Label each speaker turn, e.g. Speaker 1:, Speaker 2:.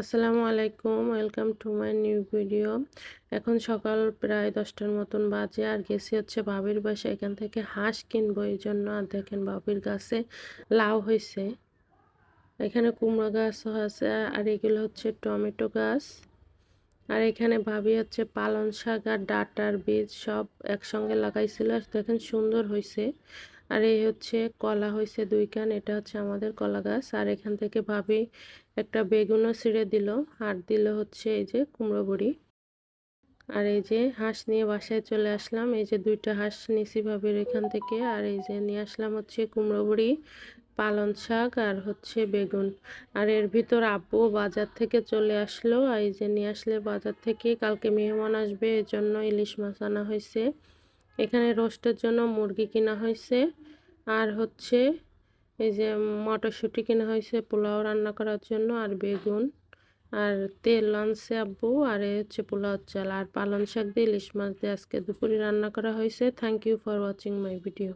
Speaker 1: আসসালামু আলাইকুম, welcome to my new video. এখন সকাল প্রায় দশটার মতন বাজে আর গেছি হচ্ছে বাবির বাসা এখান থেকে হাঁস কিনবো, এই জন্য আর দেখেন বাবির গাছে লাউ হয়েছে এখানে কুমড়ো গাছও আছে আর এগুলো হচ্ছে টমেটো গাছ। আর এখানে ভাবি হচ্ছে পালন শাক আর ডাটার বীজ সব একসঙ্গে লাগাইছিল। দেখেন সুন্দর হয়েছে আর এই হচ্ছে কলা হয়েছে দুই কান, এটা হচ্ছে আমাদের কলা গাছ। আর এখান থেকে ভাবি একটা বেগুনও ছিঁড়ে দিল, আর দিল হচ্ছে এই যে কুমড়ো বড়ি। আর এই যে হাঁস নিয়ে বাসায় চলে আসলাম, এই যে দুইটা হাঁস নিছি ভাবির এখান থেকে। আর এই যে নিয়ে আসলাম হচ্ছে কুমড়ো বড়ি পালন শাক আর হচ্ছে বেগুন। আর এর ভিতর আব্বু বাজার থেকে চলে আসলো, আর এই যে নিয়ে আসলে বাজার থেকে কালকে মেহমান আসবে এর জন্য ইলিশ মাছ আনা হয়েছে এখানে রোস্টের জন্য মুরগি কেনা হয়েছে। আর হচ্ছে এই যে মটরশুঁটি কেনা হয়েছে পোলাও রান্না করার জন্য আর বেগুন। আর তেল আনছে আব্বু, আর এই হচ্ছে পোলাও চাল। আর পালন শাক দিয়ে ইলিশ মাছ দিয়ে আজকে দুপুরে রান্না করা হয়েছে। Thank you for watching my video